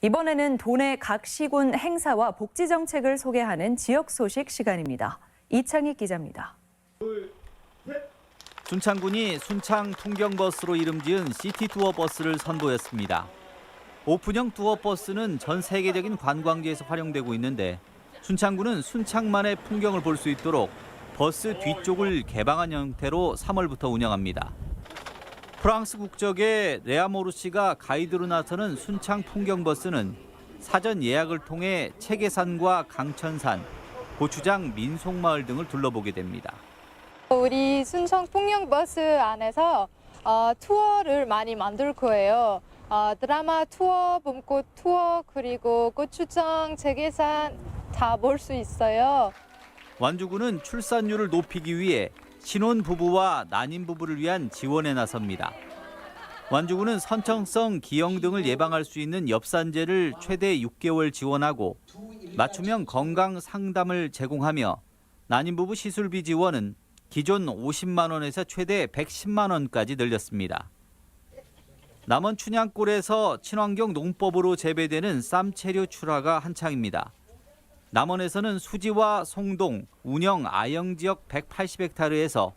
이번에는 도내 각 시군 행사와 복지 정책을 소개하는 지역 소식 시간입니다. 이창희 기자입니다. 순창군이 순창 통경버스로 이름 지은 시티 투어 버스를 선보였습니다. 오픈형 투어 버스는 전 세계적인 관광지에서 활용되고 있는데 순창군은 순창만의 풍경을 볼 수 있도록 버스 뒤쪽을 개방한 형태로 3월부터 운영합니다. 프랑스 국적의 레아모르 씨가 가이드로 나서는 순창 풍경버스는 사전 예약을 통해 체계산과 강천산, 고추장 민속마을 등을 둘러보게 됩니다. 우리 순천 풍경버스 안에서 어, 투어를 많이 만들 거예요. 어, 드라마 투어, 봄꽃 투어, 그리고 고추장, 재계산 다 볼 수 있어요. 완주군은 출산율을 높이기 위해 신혼 부부와 난임 부부를 위한 지원에 나섭니다. 완주군은 선천성 기형 등을 예방할 수 있는 엽산제를 최대 6개월 지원하고 맞춤형 건강 상담을 제공하며 난임 부부 시술비 지원은 기존 50만 원에서 최대 110만 원까지 늘렸습니다. 남원 춘향골에서 친환경 농법으로 재배되는 쌈채류 출하가 한창입니다. 남원에서는 수지와 송동, 운영 아영 지역 180헥타르에서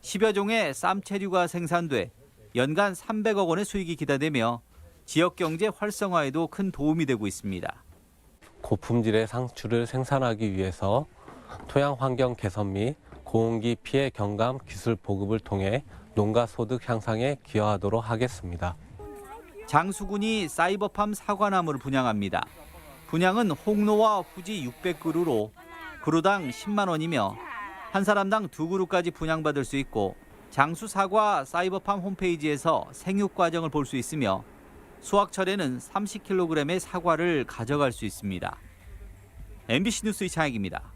10여 종의 쌈채류가 생산돼 연간 300억 원의 수익이 기대되며 지역 경제 활성화에도 큰 도움이 되고 있습니다. 고품질의 상추를 생산하기 위해서 토양 환경 개선 및 고온기 피해 경감 기술 보급을 통해 농가 소득 향상에 기여하도록 하겠습니다. 장수군이 사이버팜 사과나무를 분양합니다. 분양은 홍로와 후지 600그루로 그루당 10만 원이며 한 사람당 두 그루까지 분양받을 수 있고 장수 사과 사이버팜 홈페이지에서 생육 과정을 볼 수 있으며 수확철에는 30kg의 사과를 가져갈 수 있습니다. MBC 뉴스 이창익입니다.